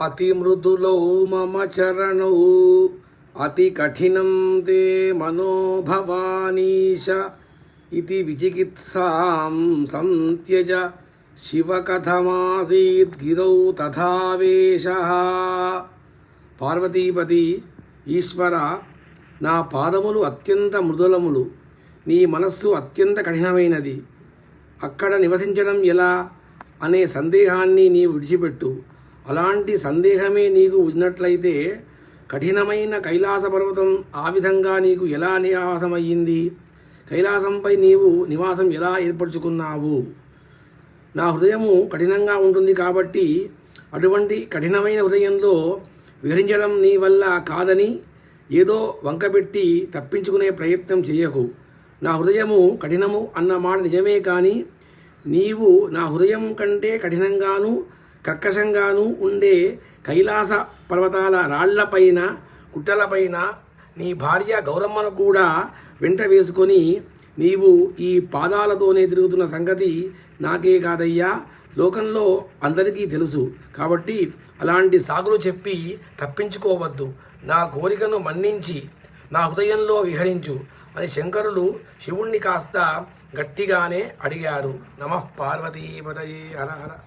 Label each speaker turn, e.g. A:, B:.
A: అతి మృదులౌ మమ చరణౌ అతి కఠినం తే మనోభవానీశ. ఇది విచికిత్సాం సంత్యజ. శివకథమాసీద్ గిరౌ తథావేశ. పార్వతీపతి ఈశ్వర నా పాదములు అత్యంత మృదులములు. నీ మనస్సు అత్యంత కఠినమైనది. అక్కడ నివసించడం ఎలా? అనే సందేహాన్ని నీవు విడిచిపెట్టు. అలాంటి సందేహమే నీకు ఉన్నట్లయితే కఠినమైన కైలాస పర్వతం ఆ విధంగా నీకు ఎలా నివాసమయ్యింది? కైలాసంపై నీవు నివాసం ఎలా ఏర్పరచుకున్నావు? నా హృదయము కఠినంగా ఉంటుంది కాబట్టి అటువంటి కఠినమైన హృదయంలో విహరించడం నీ వల్ల కాదని ఏదో వంకబెట్టి తప్పించుకునే ప్రయత్నం చేయకు. నా హృదయము కఠినము అన్న మాట నిజమే కానీ నీవు నా హృదయం కంటే కఠినంగాను కర్కశంగాను ఉండే కైలాస పర్వతాల రాళ్ళపైన గుట్టలపైన నీ భార్య గౌరమ్మను కూడా వెంట వేసుకొని నీవు ఈ పాదాలతోనే తిరుగుతున్న సంగతి నాకే కాదయ్యా. లోకంలో అందరికీ తెలుసు. కాబట్టి అలాంటి సాగులు చెప్పి తప్పించుకోవద్దు. నా కోరికను మన్నించి నా హృదయంలో విహరించు అని శంకరులు శివుణ్ణి కాస్త గట్టిగానే అడిగారు. నమః పార్వతీపదయే హర హర.